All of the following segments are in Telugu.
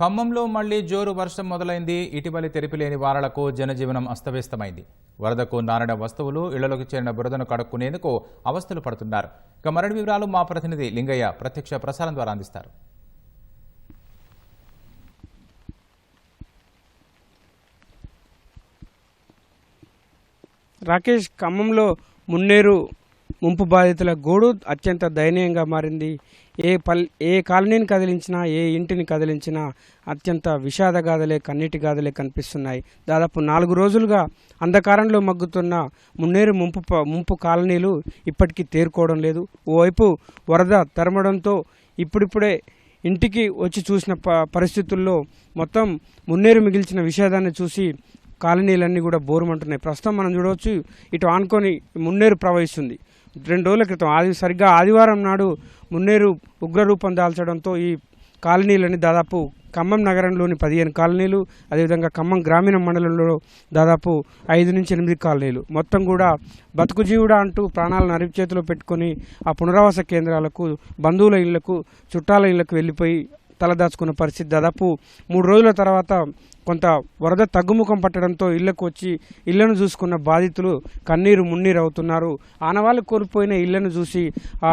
ఖమ్మంలో మళ్ళీ జోరు వర్షం మొదలైంది. ఇటీవలి తెరిపిలేని వారలకు జనజీవనం అస్తవ్యస్తమైంది. వరదకు నానిన వస్తువులు ఇళ్ళలోకి చేరిన బురదను కడుక్కునేందుకు అవస్థలు పడుతున్నారు. ఇక మరిన్ని వివరాలు మా ప్రతినిధి లింగయ్య ప్రత్యక్ష ప్రసారం ద్వారా అందిస్తారు. రాకేష్ ఖమ్మంలో మున్నేరు ముంపు బాధితుల గోడు అత్యంత దయనీయంగా మారింది. ఏ పల్ ఏ కాలనీని కదిలించినా ఏ ఇంటిని కదిలించినా అత్యంత విషాద గాథలే కన్నీటి గాథలే కనిపిస్తున్నాయి. దాదాపు నాలుగు రోజులుగా అంధకారంలో మగ్గుతున్న మున్నేరు ముంపు ముంపు కాలనీలు ఇప్పటికీ తేరుకోవడం లేదు. ఓవైపు వరద తరమడంతో ఇప్పుడిప్పుడే ఇంటికి వచ్చి చూసిన ప పరిస్థితుల్లో మొత్తం మున్నేరు మిగిల్చిన విషాదాన్ని చూసి కాలనీలన్నీ కూడా బోరుమంటున్నాయి. ప్రస్తుతం మనం చూడవచ్చు ఇటు ఆనుకొని మున్నేరు ప్రవహిస్తుంది. రెండు రోజుల క్రితం ఆది సరిగ్గా ఆదివారం నాడు మున్నేరు ఉగ్రరూపం దాల్చడంతో ఈ కాలనీలని దాదాపు ఖమ్మం నగరంలోని పదిహేను కాలనీలు అదేవిధంగా ఖమ్మం గ్రామీణ మండలంలో దాదాపు ఐదు నుంచి ఎనిమిది కాలనీలు. మొత్తం కూడా బతుకు జీవుడా అంటూ ప్రాణాలను అరివి చేతిలో పెట్టుకొని ఆ పునరావాస కేంద్రాలకు బంధువుల ఇళ్ళకు చుట్టాల ఇళ్ళకు వెళ్ళిపోయి తలదాచుకున్న పరిస్థితి దాదాపు మూడు రోజుల తర్వాత కొంత వరద తగ్గుముఖం పట్టడంతో ఇళ్ళకు వచ్చి ఇళ్ళను చూసుకున్న బాధితులు కన్నీరు మున్నీరు అవుతున్నారు ఆనవాళ్ళు కోల్పోయిన ఇళ్ళను చూసి ఆ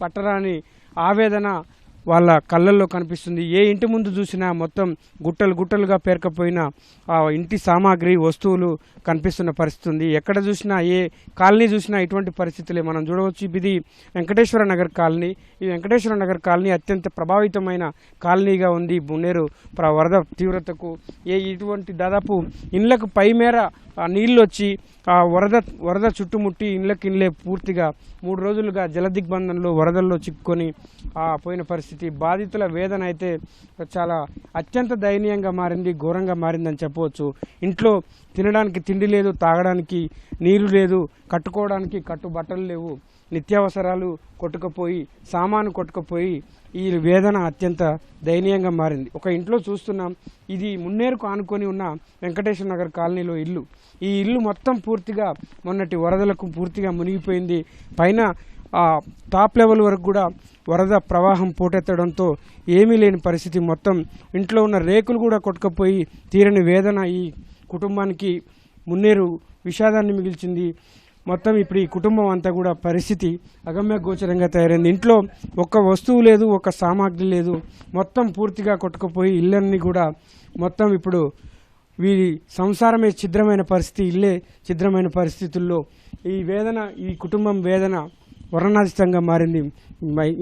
పట్టరాని ఆవేదన వాళ్ళ కళ్ళల్లో కనిపిస్తుంది. ఏ ఇంటి ముందు చూసినా మొత్తం గుట్టలు గుట్టలుగా పేరుకపోయిన ఆ ఇంటి సామాగ్రి వస్తువులు కనిపిస్తున్న పరిస్థితి ఉంది ఎక్కడ చూసినా ఏ కాలనీ చూసినా ఇటువంటి పరిస్థితులే. మనం చూడవచ్చు ఇది వెంకటేశ్వర నగర్ కాలనీ. ఈ వెంకటేశ్వర నగర్ కాలనీ అత్యంత ప్రభావితమైన కాలనీగా ఉంది. బున్నేరు ప్ర- వరద తీవ్రతకు ఏ ఇటువంటి దాదాపు ఇండ్లకు పైమేర నీళ్ళు వచ్చి ఆ వరద వరద చుట్టుముట్టి ఇండ్లకి ఇండ్లే పూర్తిగా మూడు రోజులుగా జలదిగ్బంధంలో వరదల్లో చిక్కుకొని ఆ పోయిన పరిస్థితి. బాధితుల వేదన అయితే చాలా అత్యంత దయనీయంగా మారింది ఘోరంగా మారిందని చెప్పవచ్చు. ఇంట్లో తినడానికి తిండి లేదు తాగడానికి నీరు లేదు కట్టుకోవడానికి కట్టు బట్టలు లేవు. నిత్యావసరాలు కొట్టుకుపోయి సామాను కొట్టుకుపోయి ఈ వేదన అత్యంత దయనీయంగా మారింది. ఒక ఇంట్లో చూస్తున్నాం ఇది మున్నేరుకు ఆనుకొని ఉన్న వెంకటేశ్వర నగర్ కాలనీలో ఇల్లు. ఈ ఇల్లు మొత్తం పూర్తిగా మొన్నటి వరదలకు పూర్తిగా మునిగిపోయింది. పైన ఆ టాప్ లెవెల్ వరకు కూడా వరద ప్రవాహం పోటెత్తడంతో ఏమీ లేని పరిస్థితి మొత్తం. ఇంట్లో ఉన్న రేకులు కూడా కొట్టుకుపోయి తీరని వేదన ఈ కుటుంబానికి మున్నేరు విషాదాన్ని మిగిల్చింది. మొత్తం ఇప్పుడు ఈ కుటుంబం అంతా కూడా పరిస్థితి అగమ్య గోచరంగా తయారైంది. ఇంట్లో ఒక్క వస్తువు లేదు ఒక్క సామాగ్రి లేదు. మొత్తం పూర్తిగా కొట్టుకుపోయి ఇళ్ళన్నీ కూడా మొత్తం ఇప్పుడు వీరి సంసారమే ఛిద్రమైన పరిస్థితి ఇల్లే ఛిద్రమైన పరిస్థితుల్లో ఈ వేదన ఈ కుటుంబం వేదన వర్ణనాతీతంగా మారింది.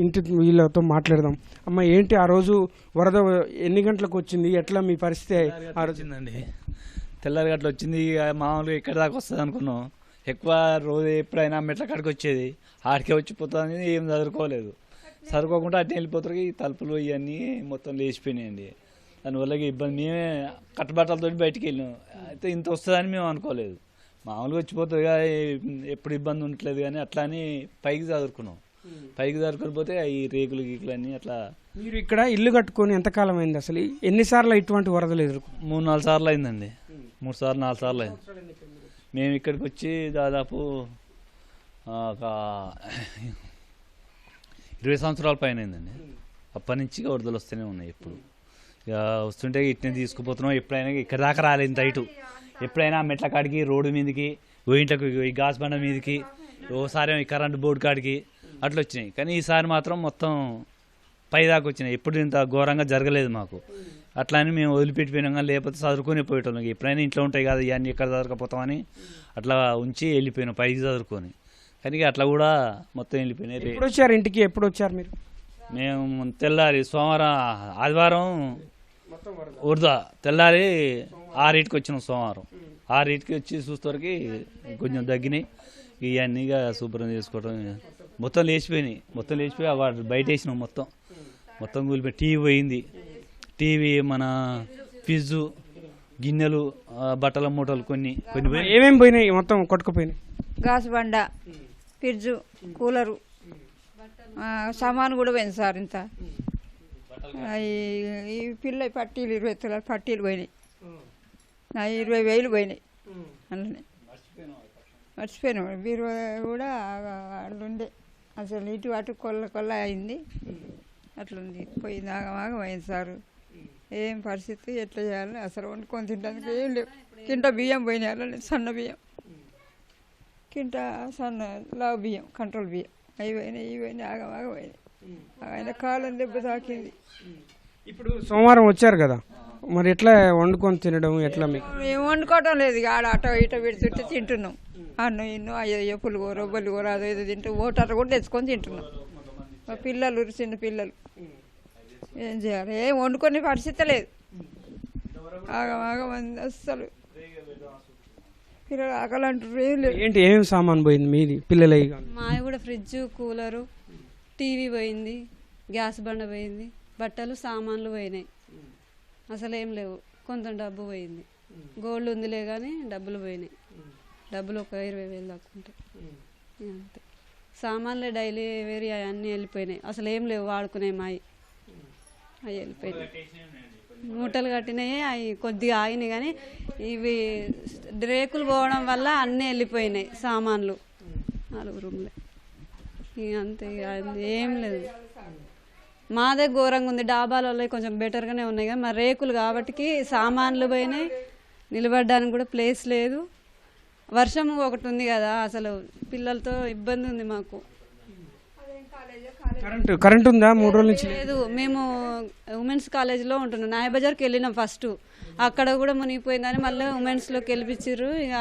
ఇంటి వీళ్ళతో మాట్లాడదాం. అమ్మ ఏంటి ఆ రోజు వరద ఎన్ని గంటలకు వచ్చింది? ఎట్లా మీ పరిస్థితి? ఆ రోజు తెల్లారి గట్ల వచ్చింది. మామూలుగా ఇక్కడ దాకా వస్తుంది అనుకున్నాం ఎక్కువ రోజు ఎప్పుడైనా మెట్ల కాడికి వచ్చేది. ఆడికే వచ్చిపోతుంది ఏం చదువుకోలేదు. చదువుకోకుండా అట్నే వెళ్ళిపోతారు ఈ తలుపులు ఇవన్నీ మొత్తం లేచిపోయినాయండి. దానివల్ల ఇబ్బంది. మేమే కట్టుబట్టలతో బయటికి వెళ్ళినాం. అయితే ఇంత వస్తుందని మేము అనుకోలేదు. మామూలుగా వచ్చిపోతుంది కదా ఎప్పుడు ఇబ్బంది ఉండట్లేదు కానీ అట్లా అని పైకి చదువుకున్నాం. పైకి చదువుకొని పోతే ఈ రేకులు గీకులు అన్నీ అట్లా మీరు ఇక్కడ ఇల్లు కట్టుకొని ఎంతకాలం అయింది అసలు? ఎన్నిసార్లు ఇటువంటి వరదలు ఎదుర్కొ మూడు నాలుగు సార్లు అయిందండి. మూడు సార్లు నాలుగు సార్లు అయింది. మేము ఇక్కడికి వచ్చి దాదాపు ఒక ఇరవై సంవత్సరాల పైన అయిందండి అప్పటి నుంచి వరదలు వస్తూనే ఉన్నాయి ఎప్పుడు. ఇక వస్తుంటే ఇట్నే తీసుకుపోతున్నాం. ఎప్పుడైనా ఇక్కడ దాకా రాలేదు ఇంత ఎప్పుడైనా మెట్ల కాడికి రోడ్డు మీదకి ఓ ఇంట్లోకి ఈ గాస్ బండ మీదకి ఓసారి కరెంటు బోర్డు కాడికి అట్లా వచ్చినాయి. కానీ ఈసారి మాత్రం మొత్తం పైదాకా వచ్చినాయి. ఎప్పుడు ఇంత ఘోరంగా జరగలేదు మాకు. అట్లా అని మేము వదిలిపెట్టిపోయినాం కానీ లేకపోతే చదువుకొని పోయేటోళ్ళం. ఎప్పుడైనా ఇంట్లో ఉంటాయి కదా ఇవన్నీ ఎక్కడ చదవకపోతామని అట్లా ఉంచి వెళ్ళిపోయినాం పైకి చదువుకొని కానీ అట్లా కూడా మొత్తం వెళ్ళిపోయినాయి. ఎప్పుడు వచ్చారు ఇంటికి? ఎప్పుడు వచ్చారు మీరు? మేము తెల్లారి సోమవారం ఆదివారం ఉర్దా తెల్లారి ఆరింటికి వచ్చినాం సోమవారం. ఆరింటికి వచ్చి చూసేవరకు కొంచెం తగ్గినాయి. ఇవన్నీ ఇక శుభ్రం చేసుకోవడం మొత్తం లేచిపోయినాయి. మొత్తం లేచిపోయి వాటి బయట వేసినాం మొత్తం. మొత్తం కూలిపోయి టీవీ పోయింది. టీవీ మన ఫ్రిడ్జు గిన్నెలు బట్టల మూటలు కొన్ని కొన్ని పోయి ఏమేమి పోయినాయి? మొత్తం కొట్టుకుపోయినాయి. గ్యాస్ బండ ఫ్రిడ్జు కూలరు ఆ, సామాను కూడా పోయింది సార్ ఇంత. ఈ- పిల్ల పట్టీలు ఇరవై తులాల పట్టీలు పోయినాయి. నా ఇరవై వేలు పోయినాయి. అందులోనే మర్చిపోయినాం. బీరువా కూడా వాళ్ళు ఉండే అసలు ఇటు అటు కొల్ల కొల్ల అయింది. అట్లుంది. పోయింది ఆగమాగం అయింది సారు. ఏం పరిస్థితి? ఎట్లా చేయాలి? అసలు వండుకొని తినడానికి ఏం లేవు. కింట బియ్యం పోయినాయి? అలా సన్న బియ్యం. కింట సన్న లావు బియ్యం కంట్రోల్ బియ్యం. అవి పోయినాయి ఇవి పోయినాయి ఆగమాగం పోయినాయి. ఆయన కాలం దెబ్బ తాకింది. ఇప్పుడు సోమవారం వచ్చారు కదా. మరి ఎట్లా వండుకొని తినడం? ఎట్లా మీకు మేము వండుకోవటం లేదు. ఇక ఆడ అటో ఇటో పెడుతుంటే తింటున్నాం. అన్నం ఇన్ను అయ్యో పులిగూర బొల్లిగూర అదో ఏదో తింటూ ఓటర్ కూడా తెచ్చుకొని తింటున్నాం. మా పిల్లలు చిన్న పిల్లలు. ఏం చేయాలి? ఏం వండుకునే పరిస్థితి లేదు ఆగం ఆగం అంది అస్సలు. పిల్లలు ఆకలి అంటారు ఏం లేదు. ఏంటి ఏమేమి సామాన్ పోయింది మీది? పిల్లలవి కానీ మావి కూడా ఫ్రిడ్జ్ కూలరు టీవీ పోయింది గ్యాస్ బండ పోయింది బట్టలు సామాన్లు పోయినాయి. అసలు ఏం లేవు. కొంత డబ్బు పోయింది. గోల్డ్ ఉందిలే కానీ డబ్బులు పోయినాయి. డబ్బులు ఒక ఇరవై వేలు దాకా ఉంటాయి అంతే. సామాన్లే డైలీ వేరే అన్నీ వెళ్ళిపోయినాయి. అసలు ఏం లేవు వాడుకునే మాయి. అవి వెళ్ళిపోయినాయి. మూటలు కట్టినాయి అవి కొద్దిగా ఆగినాయి కానీ ఇవి రేకులు పోవడం వల్ల అన్నీ వెళ్ళిపోయినాయి సామాన్లు. నాలుగు రూమ్లే. ఇక అంతే ఇక ఏం లేదు. మాదే ఘోరంగా ఉంది. డాబాలలో కొంచెం బెటర్గానే ఉన్నాయి కానీ మరి రేకులు కాబట్టికి సామాన్లు పోయినాయి. నిలబడడానికి కూడా ప్లేస్ లేదు. వర్షం ఒకటి ఉంది కదా అసలు పిల్లలతో ఇబ్బంది ఉంది మాకు. కరెంట్ కరెంట్ ఉందా? మూడు రోజుల నుంచి లేదు మేము ఉమెన్స్ కాలేజీలో ఉంటున్నాం. నాయ బజార్కి వెళ్ళినాం ఫస్ట్. అక్కడ కూడా మునిగిపోయిందని మళ్ళీ ఉమెన్స్లోకి వెళ్ళిపించారు ఇక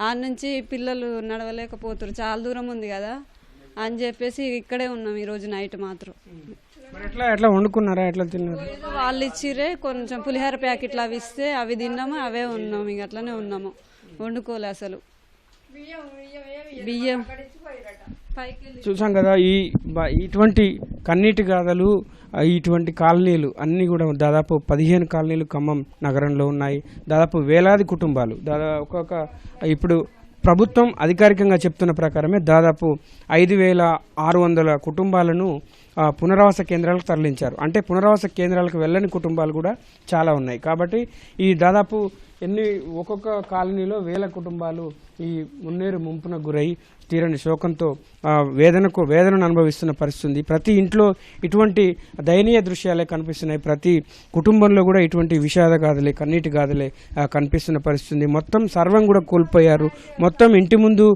ఆ నుంచి పిల్లలు నడవలేకపోతారు చాలా దూరం ఉంది కదా. అని చెప్పేసి ఇక్కడే ఉన్నాం ఈరోజు నైట్ మాత్రం. మరి ఎట్లా ఎట్లా వండుకున్నారా? ఎట్లా తిన్నారు? ఏదో వాళ్ళు ఇచ్చిరే కొంచెం పులిహోర ప్యాకెట్లు అవి ఇస్తే అవి తిన్నాము అవే ఉన్నాము. ఇక అట్లనే ఉన్నాము. వండుకోలే అసలు. బియ్యం చూసాం కదా ఈ ఇటువంటి కన్నీటి గాథలు ఇటువంటి కాలనీలు అన్నీ కూడా దాదాపు పదిహేను కాలనీలు ఖమ్మం నగరంలో ఉన్నాయి. దాదాపు వేలాది కుటుంబాలు. దాదాపు ఒక్కొక్క ఇప్పుడు ప్రభుత్వం అధికారికంగా చెప్తున్న ప్రకారమే దాదాపు ఐదు వేల ఆరు వందల కుటుంబాలను పునరావాస కేంద్రాలకు తరలించారు. అంటే పునరావాస కేంద్రాలకు వెళ్ళని కుటుంబాలు కూడా చాలా ఉన్నాయి. కాబట్టి ఈ దాదాపు ఎన్ని ఒక్కొక్క కాలనీలో వేల కుటుంబాలు ఈ మున్నేరు ముంపున గురై తీరని శోకంతో వేదనకు వేదనను అనుభవిస్తున్న పరిస్థితి ప్రతి ఇంట్లో ఇటువంటి దయనీయ దృశ్యాలే కనిపిస్తున్నాయి. ప్రతి కుటుంబంలో కూడా ఇటువంటి విషాద గాథలే కన్నీటి గాథలే కనిపిస్తున్న పరిస్థితి మొత్తం సర్వం కూడా కోల్పోయారు. మొత్తం ఇంటి ముందు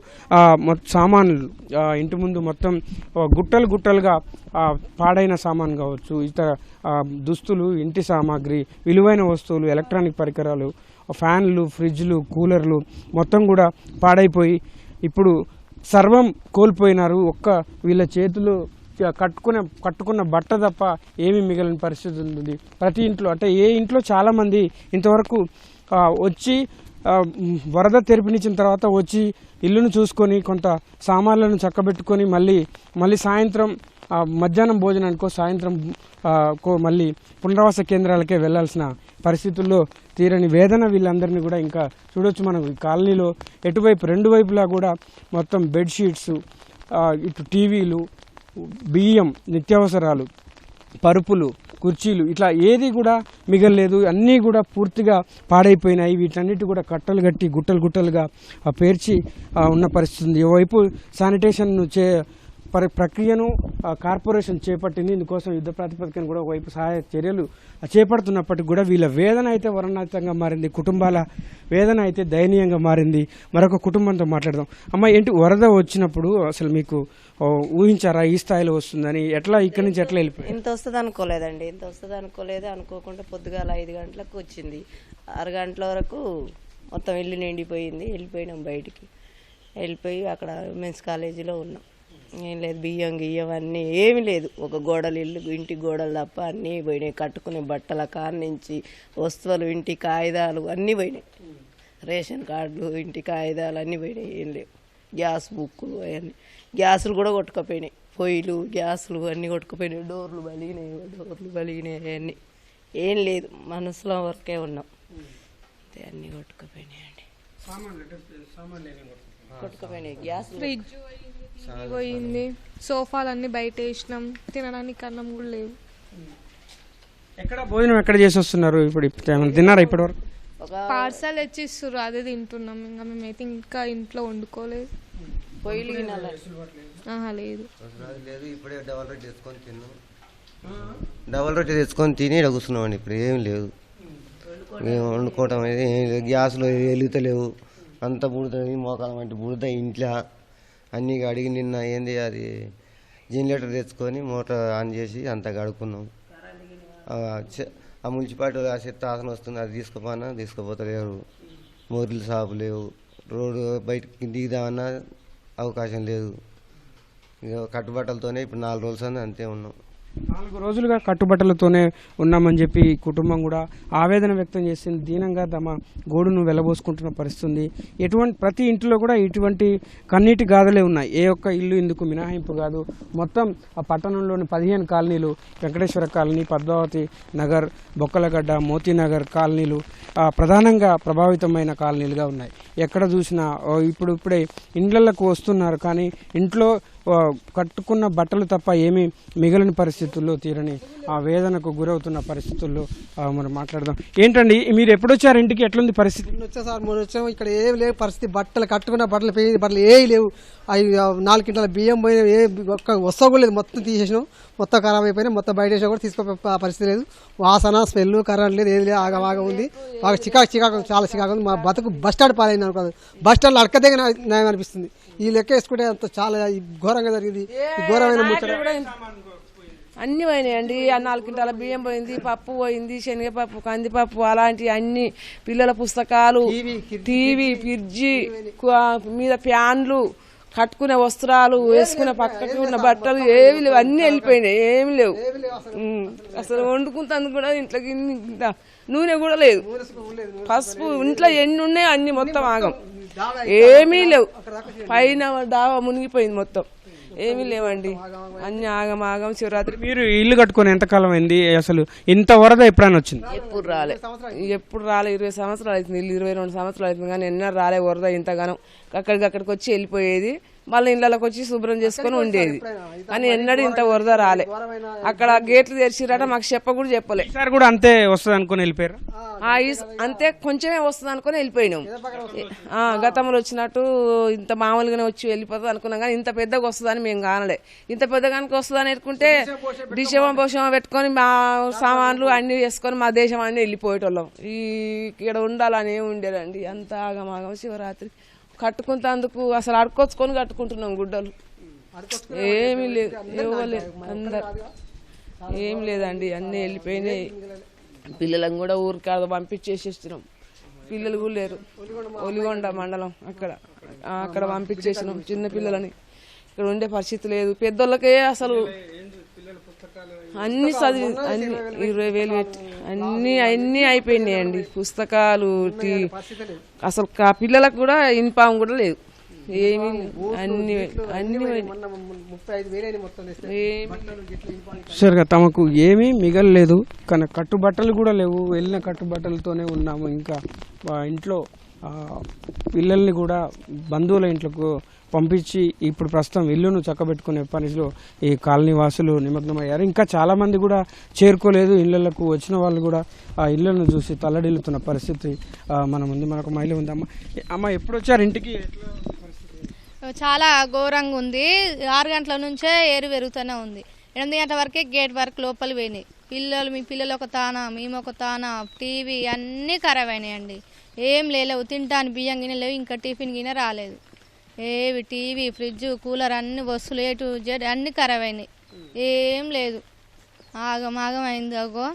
సామాన్లు ఇంటి ముందు మొత్తం గుట్టలు గుట్టలుగా పాడైన సామాన్ కావచ్చు ఇతర దుస్తులు ఇంటి సామాగ్రి విలువైన వస్తువులు ఎలక్ట్రానిక్ పరికరాలు ఫ్యాన్లు ఫ్రిడ్జ్లు కూలర్లు మొత్తం కూడా పాడైపోయి ఇప్పుడు సర్వం కోల్పోయినారు. ఒక్క వీళ్ళ చేతులు కట్టుకునే కట్టుకున్న బట్ట తప్ప ఏమీ మిగిలిన పరిస్థితి ఉంది. ప్రతి ఇంట్లో అంటే ఏ ఇంట్లో చాలామంది ఇంతవరకు వచ్చి వరద తెరిపినిచ్చిన తర్వాత వచ్చి ఇల్లును చూసుకొని కొంత సామాన్లను చక్కబెట్టుకొని మళ్ళీ మళ్ళీ సాయంత్రం మధ్యాహ్నం భోజనానికో సాయంత్రం కో మళ్ళీ పునరావాస కేంద్రాలకే వెళ్ళాల్సిన పరిస్థితుల్లో తీరని వేదన వీళ్ళందరినీ కూడా ఇంకా చూడొచ్చు మనం. కాలనీలో ఎటువైపు రెండు వైపులా కూడా మొత్తం బెడ్షీట్స్ ఇటు టీవీలు బియ్యం నిత్యావసరాలు పరుపులు కుర్చీలు ఇట్లా ఏది కూడా మిగలలేదు. అన్నీ కూడా పూర్తిగా పాడైపోయినాయి. వీటన్నిటి కూడా కట్టలు కట్టి గుట్టలు గుట్టలుగా ఆ, పేర్చి ఉన్న పరిస్థితి ఉంది ఓవైపు శానిటేషన్ చే పరి ప్రక్రియను కార్పొరేషన్ చేపట్టింది. ఇందుకోసం యుద్ధ ప్రాతిపదికన కూడా ఒకవైపు సహాయ చర్యలు చేపడుతున్నప్పటికీ కూడా వీళ్ళ వేదన అయితే వర్ణాతీతంగా మారింది. కుటుంబాల వేదన అయితే దయనీయంగా మారింది. మరొక కుటుంబంతో మాట్లాడదాం. అమ్మ ఏంటి వరద వచ్చినప్పుడు అసలు మీకు ఊహించారా ఈ స్థాయిలో వస్తుందని? ఎట్లా ఇక్కడి నుంచి ఎట్లా వెళ్ళిపోయింది ఇంత వస్తుంది అనుకోలేదండి. ఇంత వస్తుంది అనుకోలేదు. అనుకోకుండా పొద్దుగాల ఐదు గంటలకు వచ్చింది. ఆరు గంటల వరకు మొత్తం ఇల్లు నిండిపోయింది. వెళ్ళిపోయినాం బయటికి. వెళ్ళిపోయి అక్కడ ఉమెన్స్ కాలేజీలో ఉన్నాం. ఏం లేదు బియ్యం గియ్యం అన్నీ ఏమీ లేదు. ఒక గోడలు ఇల్లు ఇంటి గోడలు తప్ప అన్నీ పోయినాయి. కట్టుకునే బట్టల కాడ నుంచి వస్తువులు ఇంటి కాగితాలు అన్నీ పోయినాయి. రేషన్ కార్డులు ఇంటి కాగితాలు అన్నీ పోయినాయి. ఏం లేవు. గ్యాస్ బుక్కులు అవన్నీ. గ్యాసులు కూడా కొట్టుకుపోయినాయి. పొయ్యిలు గ్యాసులు అన్నీ కొట్టుకుపోయినాయి. డోర్లు బలిగినాయి డోర్లు బలిగినాయి అవన్నీ. ఏం లేదు. మనసులో వరకే ఉన్నాం. అంతే అన్నీ కొట్టుకుపోయినాయి అండి. కొట్టుకుపోయినాయి. గ్యాస్ ఫ్రిడ్జ్ పోయింది, సోఫాలన్నీ బయట వేసినాం. తినడానికి అన్నం కూడా లేవు. ఎక్కడ భోజనం ఎక్కడ చేసి వస్తున్నారు ఇప్పుడు? తిన్నారా ఇప్పటివరకు? ఒక పార్సల్ తెచ్చి ఇస్తారు అదే తింటున్నాం. ఇంకా మేమైతే ఇంకా ఇంట్లో వండుకోలేదు. పొయ్యిలు లేదు. లేదు ఇప్పుడే డెవలప్ చేసుకొని తిన్నాం. డబల్ రొట్టె తెచ్చుకొని తిని ఇక్కడ కూర్చున్నామండి ఇప్పుడు ఏం లేదు. మేము వండుకోవటం అనేది ఏం లేదు. గ్యాస్లో వెలుగుతలేవు. అంత బురద మోకాలం అంటే బురద ఇంట్లో. అన్నీ అడిగి నిన్న ఏంది అది జనరేటర్ తెచ్చుకొని మోటార్ ఆన్ చేసి అంత కడుక్కున్నాం. ఆ మున్సిపాలిటీ ఆ చెత్త ఆసన వస్తుంది అది తీసుకుపోనా తీసుకుపోతలేరు. మోర్లు షాపు లేవు. రోడ్డు బయటకి దిగుదామన్నా అవకాశం లేదు. ఇక కట్టుబట్టలతోనే ఇప్పుడు నాలుగు రోజులు అంతే ఉన్నాం. నాలుగు రోజులుగా కట్టుబట్టలతోనే ఉన్నామని చెప్పి కుటుంబం కూడా ఆవేదన వ్యక్తం చేసింది. దీనంగా తమ గోడును వెలబోసుకుంటున్న పరిస్థితుంది. ఎటువంటి ప్రతి ఇంటిలో కూడా ఇటువంటి కన్నీటి గాథలే ఉన్నాయి. ఏ ఒక్క ఇల్లు ఇందుకు మినహాయింపు కాదు. మొత్తం ఆ పట్టణంలోని పదిహేను కాలనీలు వెంకటేశ్వర కాలనీ పద్మావతి నగర్ బొక్కలగడ్డ మోతీనగర్ కాలనీలు ప్రధానంగా ప్రభావితమైన కాలనీలుగా ఉన్నాయి. ఎక్కడ చూసినా ఇప్పుడు ఇప్పుడే ఇండ్లకు వస్తున్నారు. కానీ ఇంట్లో కట్టుకున్న బట్టలు తప్ప ఏమీ మిగిలిన పరిస్థితుల్లో తీరని ఆ వేదనకు గురవుతున్న పరిస్థితుల్లో మనం మాట్లాడదాం. ఏంటండి మీరు ఎప్పుడు వచ్చారు ఇంటికి? ఎట్లుంది పరిస్థితి? మొన్న వచ్చా సార్ వచ్చాము. ఇక్కడ ఏం లేవు పరిస్థితి. బట్టలు కట్టుకున్న బట్టలు పోయి బట్టలు ఏ లేవు. అవి నాలుగు కింటాల బియ్యం పోయిన ఏ ఒక్క వస్తువు కూడా లేదు. మొత్తం తీసేసినాం. మొత్తం ఖరాబ్ అయిపోయినాయి మొత్తం బయట వేసినా కూడా తీసుకో పరిస్థితి లేదు. వాసన స్మెల్ కరెంట్ లేదు ఏది లేదు. ఆగా బాగా ఉంది. బాగా చికాకు చికాకు చాలా చికాకు ఉంది. మా బతుకు బస్ స్టాండ్ పాలైంది అనుకోదు. బస్ స్టాండ్ అడకదగిన న్యాయం అనిపిస్తుంది. ఈ లెక్క వేసుకుంటే అంత చాలా ఘోరంగా జరిగింది. ఘోరమైన ముచ్చట అన్ని పోయినాయండి. నాలుగు క్వింటాల బియ్యం పోయింది పప్పు పోయింది శనగపప్పు కందిపప్పు అలాంటి అన్ని పిల్లల పుస్తకాలు టీవీ ఫ్రిడ్జి మీద ఫ్యాన్లు కట్టుకునే వస్త్రాలు వేసుకునే పక్కకు ఉన్న బట్టలు ఏవి లేవు అన్ని వెళ్ళిపోయినాయి ఏమి లేవు. అసలు. వండుకుంటాను కూడా ఇంట్లోకి నూనె కూడా లేదు. పసుపు ఇంట్లో ఎన్ని ఉన్నాయో అన్ని మొత్తం ఆగం. ఏమీ లేవు. పైన డాబా మునిగిపోయింది మొత్తం. ఏమీ లేవండి. అన్ని ఆగం ఆగం శివరాత్రి. మీరు ఇల్లు కట్టుకొని ఎంతకాలం అయింది? అసలు ఇంత వరద ఎప్పుడైనా వచ్చింది? ఎప్పుడు రాలే. ఎప్పుడు రాలే. ఇరవై సంవత్సరాలు అవుతుంది. ఇల్లు ఇరవై రెండు సంవత్సరాలు అవుతుంది. కానీ ఎన్నో రాలే వరద ఇంతగానం. అక్కడికి అక్కడికి వచ్చి వెళ్ళిపోయేది. మళ్ళీ ఇళ్ళకి వచ్చి శుభ్రం చేసుకొని ఉండేది. కానీ ఎన్నడూ ఇంత వరద రాలే. అక్కడ గేట్లు తెరిచిరట మాకు చెప్ప కూడా చెప్పలే. ఈసారి కూడా అంతే వస్తుంది అనుకుని వెళ్ళిపోయారు? అంతే కొంచెమే వస్తుంది అనుకుని వెళ్ళిపోయినాం. ఆ, గతంలో వచ్చినట్టు ఇంత మామూలుగానే వచ్చి వెళ్ళిపోతుంది అనుకున్నాం కానీ ఇంత పెద్దగా వస్తుందని మేము కానలే. ఇంత పెద్దగానికి వస్తుందని అనుకుంటే డిషమ పోషమ పెట్టుకొని మా సామాన్లు అన్ని వేసుకొని మా దేశం అన్ని వెళ్ళిపోయేటోళ్ళం. ఈ ఇక్కడ ఉండాలని ఏమి ఉండేదండి. అంత ఆగమాగం. శివరాత్రి కట్టుకుంటందుకు అసలు అడుకొచ్చుకొని కట్టుకుంటున్నాం గుడ్డలు. ఏమీ లేదు. ఇవ్వలేదు అందరు. ఏం లేదండి అన్నీ వెళ్ళిపోయినాయి. పిల్లలను కూడా ఊరికి అది పంపించేసేస్తున్నాం పిల్లలు కూడా లేరు. ఒలిగొండ మండలం అక్కడ. ఆ, అక్కడ పంపించేసినాం చిన్న పిల్లలని. ఇక్కడ ఉండే పరిస్థితి లేదు. పెద్దోళ్ళకే అసలు అన్ని చదివి అన్ని ఇరవై వేలు పెట్టి అన్ని అన్ని అయిపోయినాయండి పుస్తకాలు టీ- అసలు కా- పిల్లలకు కూడా యూనిఫామ్ కూడా లేదు. ఏమీ. అన్ని అన్ని సరిగా తమకు ఏమీ మిగలలేదు. కానీ కట్టుబట్టలు కూడా లేవు. వెళ్ళిన కట్టుబట్టలతోనే ఉన్నాము. ఇంకా ఆ ఇంట్లో ఆ, పిల్లల్ని కూడా బంధువుల ఇంట్లకు పంపించి ఇప్పుడు ప్రస్తుతం ఇల్లును చక్కబెట్టుకునే పనిలో ఈ కాలనీ వాసులు నిమగ్నమయ్యారు. ఇంకా చాలా మంది కూడా చేరుకోలేదు. ఇళ్ళకు వచ్చిన వాళ్ళు కూడా ఆ ఇళ్ళను చూసి తల్లడిల్లుతున్న పరిస్థితి మన ముందు మనకు మహిళ ఉంది. అమ్మ అమ్మ ఎప్పుడు వచ్చారు ఇంటికి చాలా ఘోరంగా ఉంది. ఆరు గంటల నుంచే ఏరు పెరుగుతూనే ఉంది. ఎనిమిది గంటల వరకే గేట్ వరకు లోపల పోయినాయి పిల్లలు మీ పిల్లలు ఒక తాన మేము ఒక తాన టీవీ అన్నీ ఖరాబ్ అయినాయండి. ఏం లేవు. తింటాను బియ్యం గిన్నె లేవు. ఇంకా టిఫిన్ గిన్నె రాలేదు. ఏవి టీవీ ఫ్రిడ్జ్ కూలర్ అన్ని వస్తువులు ఏ టు జెడ్ అన్నీ ఖరాబ్ అయినాయి ఏం లేదు. ఆగం ఆగం అయింది అగో.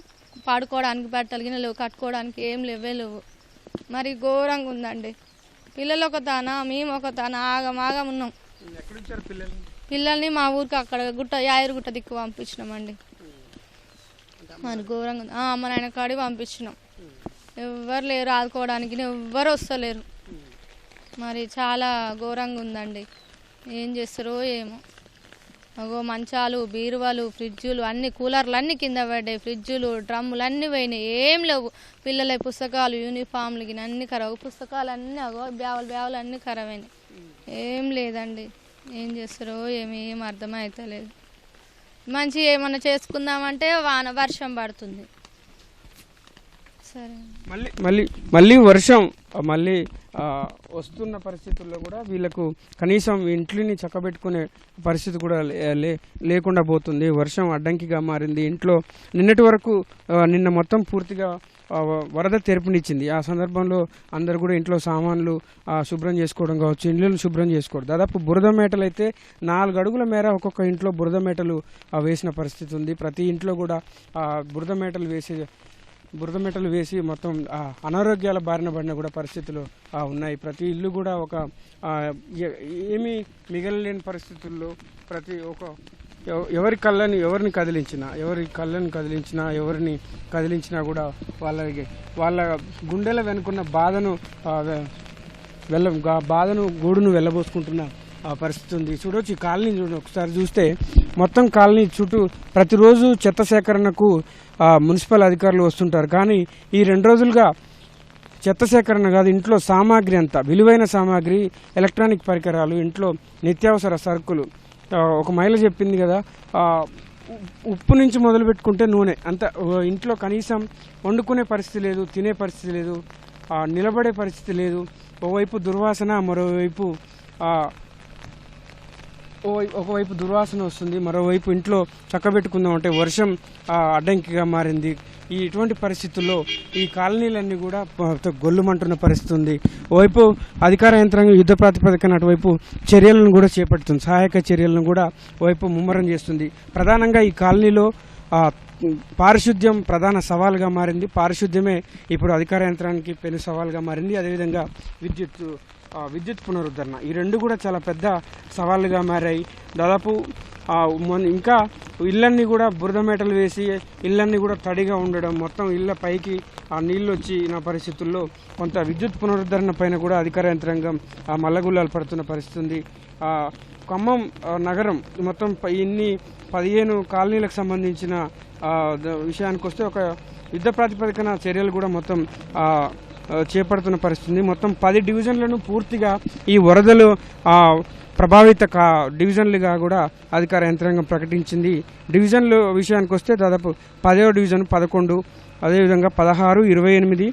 పడుకోవడానికి బట్టలు గిన్నె లేవు కట్టుకోవడానికి ఏం లేవే లేవు. మరి ఘోరంగా ఉందండి. పిల్లలు ఒక తాన మేము ఒక తాన ఆగం ఆగం ఉన్నాం. పిల్లల్ని? మా ఊరికి అక్కడ గుట్ట యాయరు గుట్ట దిక్కు పంపించినామండి. మరి ఘోరంగా అమ్మ నాయన కాడికి పంపించినాం. ఎవ్వరు లేరు ఆదుకోవడానికి ఎవ్వరు వస్తలేరు. మరి చాలా ఘోరంగా ఉందండి. ఏం చేస్తారో ఏమో. అగో మంచాలు బీరువాలు ఫ్రిడ్జులు అన్ని కూలర్లు అన్ని కింద పడ్డాయి. ఫ్రిడ్జులు డ్రమ్ములు అన్నీ పోయినాయి. ఏం లేవు. పిల్లల పుస్తకాలు యూనిఫామ్లు గిన్నీ అన్ని ఖరాబ్. పుస్తకాలు అన్నీ అగో బ్యావులు బ్యావులు అన్నీ ఖరాబ్ అయినాయి. ఏం లేదండి. ఏం చేస్తారో ఏమి ఏం అర్థమైతలేదు మంచి ఏమన్నా చేసుకుందామంటే వాన వర్షం పడుతుంది. మళ్ళీ మళ్ళీ మళ్ళీ వర్షం మళ్ళీ వస్తున్న పరిస్థితుల్లో కూడా వీళ్ళకు కనీసం ఇంట్లోని చక్కబెట్టుకునే పరిస్థితి కూడా లే- లే లేకుండా పోతుంది. వర్షం అడ్డంకిగా మారింది. ఇంట్లో నిన్నటి వరకు నిన్న మొత్తం పూర్తిగా వ- వరద తెరపునిచ్చింది. ఆ సందర్భంలో అందరు కూడా ఇంట్లో సామాన్లు శుభ్రం చేసుకోవడం కావచ్చు ఇళ్ళు శుభ్రం చేసుకోవడం. దాదాపు బురద మేటలు అయితే నాలుగు అడుగుల మేర ఒక్కొక్క ఇంట్లో బురద మేటలు వేసిన పరిస్థితి ఉంది. ప్రతి ఇంట్లో కూడా బురద మేటలు వేసే బురద మెట్టలు వేసి మొత్తం ఆ, అనారోగ్యాల బారిన పడిన కూడా పరిస్థితులు ఉన్నాయి. ప్రతి ఇల్లు కూడా ఒక ఏమీ మిగలలేని పరిస్థితుల్లో ప్రతి ఒక ఎవ- ఎవరి కళ్ళని ఎవరిని కదిలించినా ఎవరి కళ్ళని కదిలించినా ఎవరిని కదిలించినా కూడా వాళ్ళకి వాళ్ళ గుండెల వెనుకున్న బాధను ఆ, వెళ్ళ బాధను గూడును వెళ్ళబోసుకుంటున్న పరిస్థితి ఉంది. చూడొచ్చు ఈ కాలనీ చూడండి ఒకసారి చూస్తే మొత్తం కాలనీ చుట్టూ ప్రతిరోజు చెత్త సేకరణకు మున్సిపల్ అధికారులు వస్తుంటారు. కానీ ఈ రెండు రోజులుగా చెత్త సేకరణ కాదు ఇంట్లో సామాగ్రి అంతా విలువైన సామాగ్రి ఎలక్ట్రానిక్ పరికరాలు ఇంట్లో నిత్యావసర సరుకులు. ఒక మహిళ చెప్పింది కదా ఉప్పు నుంచి మొదలు పెట్టుకుంటే నూనె. అంత ఇంట్లో కనీసం వండుకునే పరిస్థితి లేదు తినే పరిస్థితి లేదు నిలబడే పరిస్థితి లేదు. ఓవైపు దుర్వాసన మరోవైపు ఒకవైపు దుర్వాసన వస్తుంది మరోవైపు ఇంట్లో చక్కబెట్టుకుందాం అంటే వర్షం అడ్డంకిగా మారింది. ఈ ఇటువంటి పరిస్థితుల్లో ఈ కాలనీలన్నీ కూడా గొల్లుమంటున్న పరిస్థితి ఉంది ఓవైపు అధికార యంత్రాంగం యుద్ధ ప్రాతిపదికన అటువైపు చర్యలను కూడా చేపడుతుంది సహాయక చర్యలను కూడా ఓవైపు ముమ్మరం చేస్తుంది. ప్రధానంగా ఈ కాలనీలో పారిశుద్ధ్యం ప్రధాన సవాల్గా మారింది. పారిశుద్ధ్యమే ఇప్పుడు అధికార యంత్రానికి పెను సవాల్గా మారింది. అదేవిధంగా విద్యుత్ విద్యుత్ పునరుద్ధరణ. ఈ రెండు కూడా చాలా పెద్ద సవాళ్ళుగా మారాయి. దాదాపు ఇంకా ఇళ్ళన్నీ కూడా బురద మేటలు వేసి ఇళ్ళన్నీ కూడా తడిగా ఉండడం మొత్తం ఇళ్ళ పైకి ఆ నీళ్ళు వచ్చి నా పరిస్థితుల్లో కొంత విద్యుత్ పునరుద్ధరణ పైన కూడా అధికార యంత్రాంగం ఆ మల్లగుల్లాలు పడుతున్న పరిస్థితి ఉంది. ఖమ్మం నగరం మొత్తం ఇన్ని పదిహేను కాలనీలకు సంబంధించిన విషయానికి వస్తే ఒక యుద్ధ ప్రాతిపదికన చర్యలు కూడా మొత్తం చేపడుతున్న పరిస్థితి. మొత్తం పది డివిజన్లను పూర్తిగా ఈ వరదలు ప్రభావిత కా డివిజన్లుగా కూడా అధికార యంత్రాంగం ప్రకటించింది. డివిజన్లు విషయానికి వస్తే దాదాపు పదవ డివిజన్ పదకొండు అదేవిధంగా పదహారు ఇరవై ఎనిమిది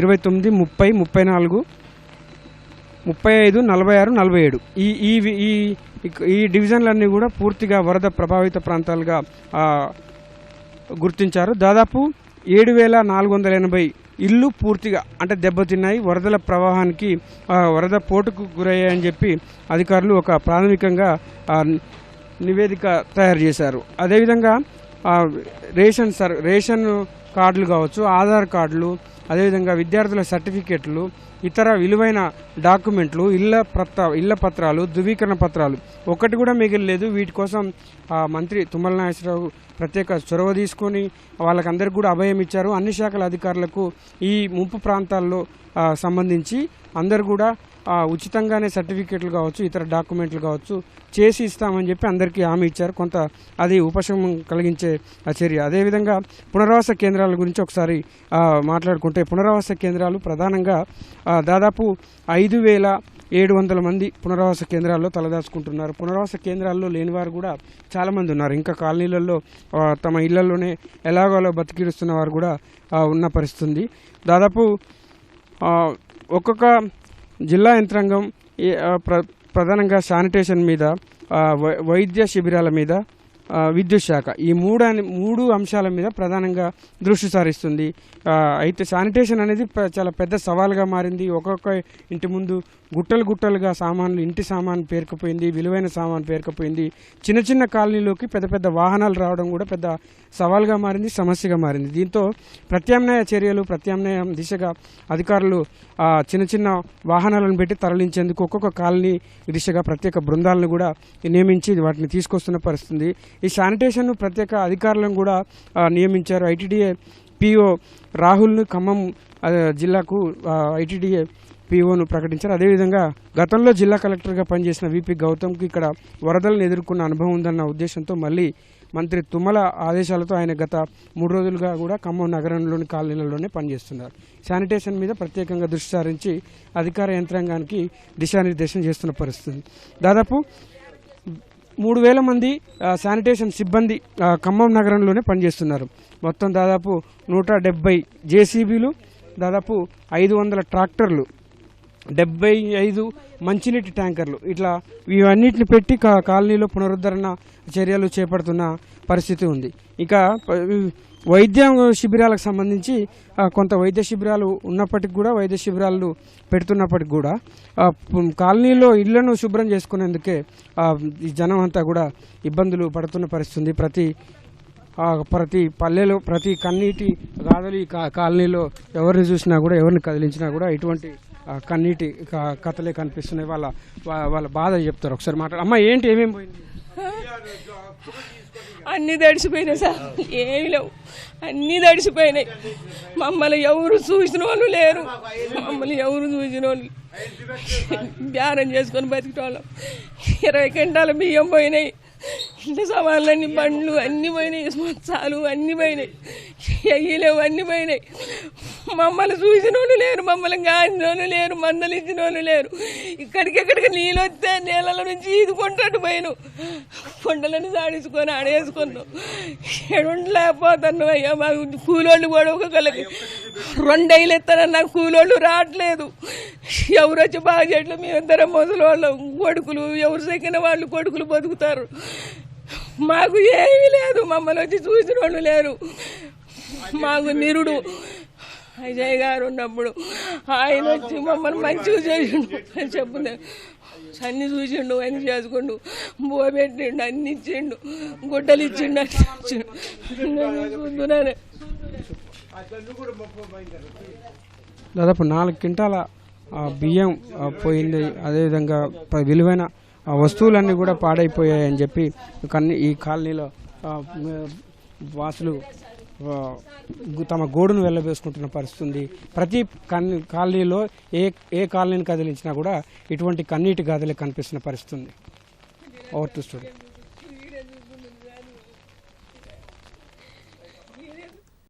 ఇరవై తొమ్మిది ముప్పై ముప్పై నాలుగు ముప్పై ఐదు నలభై ఆరు నలభై ఏడు. ఈ ఈ ఈ ఈ డివిజన్లన్నీ కూడా పూర్తిగా వరద ప్రభావిత ప్రాంతాలుగా గుర్తించారు. దాదాపు ఏడు వేల నాలుగు వందల ఎనభై ఇల్లు పూర్తిగా అంటే దెబ్బతిన్నాయి వరదల ప్రవాహానికి వరద పోటుకు గురయ్యాయని చెప్పి అధికారులు ఒక ప్రాథమికంగా నివేదిక తయారు చేశారు. అదేవిధంగా రేషన్ సర్ రేషన్ కార్డులు కావచ్చు ఆధార్ కార్డులు అదేవిధంగా విద్యార్థుల సర్టిఫికెట్లు ఇతర విలువైన డాక్యుమెంట్లు ఇళ్ళ పత్ర ఇళ్ళ పత్రాలు ధృవీకరణ పత్రాలు. ఒకటి కూడా మిగిలిలేదు. వీటి కోసం ఆ, మంత్రి తుమ్మల నాగేశ్వరరావు ప్రత్యేక చొరవ తీసుకొని వాళ్ళకందరికీ కూడా అభయం ఇచ్చారు. అన్ని శాఖల అధికారులకు ఈ ముంపు ప్రాంతాల్లో సంబంధించి అందరు కూడా ఉచితంగానే సర్టిఫికెట్లు కావచ్చు ఇతర డాక్యుమెంట్లు కావచ్చు చేసి ఇస్తామని చెప్పి అందరికీ హామీ ఇచ్చారు. కొంత అది ఉపశమనం కలిగించే ఆ చర్య. అదేవిధంగా పునరావాస కేంద్రాల గురించి ఒకసారి మాట్లాడుకుంటే పునరావాస కేంద్రాలు ప్రధానంగా దాదాపు ఐదు వేల ఏడు వందల మంది పునరావాస కేంద్రాల్లో తలదాచుకుంటున్నారు. పునరావాస కేంద్రాల్లో లేని వారు కూడా చాలామంది ఉన్నారు. ఇంకా కాలనీలలో తమ ఇళ్ళలోనే ఎలాగోలో బతికిడుస్తున్న వారు కూడా ఉన్న పరిస్థితి దాదాపు ఒక్కొక్క జిల్లా యంత్రాంగం ప్ర ప్రధానంగా శానిటేషన్ మీద వై- వైద్య శిబిరాల మీద విద్యుత్ శాఖ. ఈ మూడు మూడు అంశాల మీద ప్రధానంగా దృష్టి సారిస్తుంది. అయితే శానిటేషన్ అనేది చాలా పెద్ద సవాల్గా మారింది. ఒక్కొక్క ఇంటి ముందు గుట్టలు గుట్టలుగా సామాన్లు ఇంటి సామాన్ పేరుకుపోయింది విలువైన సామాన్ పేరుకుపోయింది. చిన్న చిన్న కాలనీలోకి పెద్ద పెద్ద వాహనాలు రావడం కూడా పెద్ద సవాల్గా మారింది సమస్యగా మారింది. దీంతో ప్రత్యామ్నాయ చర్యలు ప్రత్యామ్నాయ దిశగా అధికారులు చిన్న చిన్న వాహనాలను పెట్టి తరలించేందుకు ఒక్కొక్క కాలనీ దిశగా ప్రత్యేక బృందాలను కూడా నియమించి వాటిని తీసుకొస్తున్న పరిస్థితి ఈ శానిటేషన్ ప్రత్యేక అధికారులను కూడా నియమించారు. ఐటీడీఏ పిఓ రాహుల్ను ఖమ్మం జిల్లాకు ఐటీడీఏ పిఓను ప్రకటించారు. అదేవిధంగా గతంలో జిల్లా కలెక్టర్గా పనిచేసిన విపి గౌతమ్కి ఇక్కడ వరదలను ఎదుర్కొన్న అనుభవం ఉందన్న ఉద్దేశంతో మళ్ళీ మంత్రి తుమ్మల ఆదేశాలతో ఆయన గత మూడు రోజులుగా కూడా ఖమ్మం నగరంలోని కాలనీలలోనే పనిచేస్తున్నారు. శానిటేషన్ మీద ప్రత్యేకంగా దృష్టి సారించి అధికార యంత్రాంగానికి దిశానిర్దేశం చేస్తున్న పరిస్థితి. దాదాపు మూడు వేల మంది శానిటేషన్ సిబ్బంది ఖమ్మం నగరంలోనే పనిచేస్తున్నారు. మొత్తం దాదాపు నూట డెబ్బై జేసీబీలు దాదాపు ఐదు వందల ట్రాక్టర్లు డెబ్బై ఐదు మంచినీటి ట్యాంకర్లు. ఇట్లా ఇవన్నిటిని పెట్టి కాలనీలో పునరుద్ధరణ చర్యలు చేపడుతున్న పరిస్థితి ఉంది. ఇక వైద్య శిబిరాలకు సంబంధించి కొంత వైద్య శిబిరాలు ఉన్నప్పటికి కూడా వైద్య శిబిరాలు పెడుతున్నప్పటికి కూడా కాలనీలో ఇళ్ళను శుభ్రం చేసుకునేందుకే జనం అంతా కూడా ఇబ్బందులు పడుతున్న పరిస్థితి ఉంది. ప్రతి ప్రతి పల్లెలో ప్రతి కన్నీటి గాథలు కాలనీలో ఎవరిని చూసినా కూడా ఎవరిని కదిలించినా కూడా ఇటువంటి కన్నీటి కథలే కనిపిస్తున్నాయి. వాళ్ళ వాళ్ళ బాధ చెప్తారు. ఒకసారి మాట అమ్మ ఏంటి ఏమేమి పోయింది? అన్నీ తడిసిపోయినాయి సార్. ఏమి లేవు. అన్నీ తడిసిపోయినాయి. మమ్మల్ని ఎవరు చూసిన వాళ్ళు లేరు. మమ్మల్ని ఎవరు చూసిన వాళ్ళు ధ్యానం చేసుకొని బతికేవాళ్ళం ఇరవై గంటల బియ్యం పోయినాయి. ఇంటి సామాన్లన్నీ బండ్లు అన్నీ పోయినాయి. మొత్తాలు అన్నీ పోయినాయి. అయ్యలేవు అన్నీ పోయినాయి. మమ్మల్ని చూసినోళ్ళు లేరు మమ్మల్ని గాంచిన లేరు మందలు లేరు. ఇక్కడికెక్కడికి నీళ్ళు వస్తే నీళ్ళ నుంచి ఈదుకుంటాడు పోయిను కొండలను సాడించుకొని ఆడేసుకున్నాం ఎడుండలేకపోతున్నాం అయ్యా మాకు. కూలోళ్ళు కూడా ఒక్కొక్కళ్ళకి రెండేళ్ళు ఎత్తారని నాకు కూలోళ్ళు రావట్లేదు. ఎవరు వచ్చి బాగా చెట్లు మేమిద్దరం ముసలోళ్ళం. కొడుకులు ఎవరు సెక్కిన వాళ్ళు కొడుకులు బతుకుతారు. మాకు ఏమీ లేదు. మమ్మల్ని వచ్చి చూసిన వాళ్ళు లేరు. మాకు నిరుడు. అజయ్ గారు ఉన్నప్పుడు ఆయన వచ్చి మమ్మల్ని మంచిగా చేసిండు అని చెప్పుంది అన్ని చూసిండు అన్ని చేసుకుండు. బో పెట్టిండు అన్ని ఇచ్చిండు గుడ్డలు ఇచ్చిండు అన్ని ఇచ్చిండు. చూస్తున్నానే. దాదాపు నాలుగు క్వింటాల ఆ, బియ్యం పోయింది. అదేవిధంగా విలువైన ఆ, వస్తువులన్నీ కూడా పాడైపోయాయని చెప్పి ఈ కాలనీలో వాసులు తమ గోడును వెళ్ళబేసుకుంటున్న పరిస్థితి ఉంది ప్రతి కన్ కాలనీలో ఏ ఏ కాలనీని కదిలించినా కూడా ఇటువంటి కన్నీటి గాథలే కనిపిస్తున్న పరిస్థితి ఉంది ఓవర్ టు స్టూడెంట్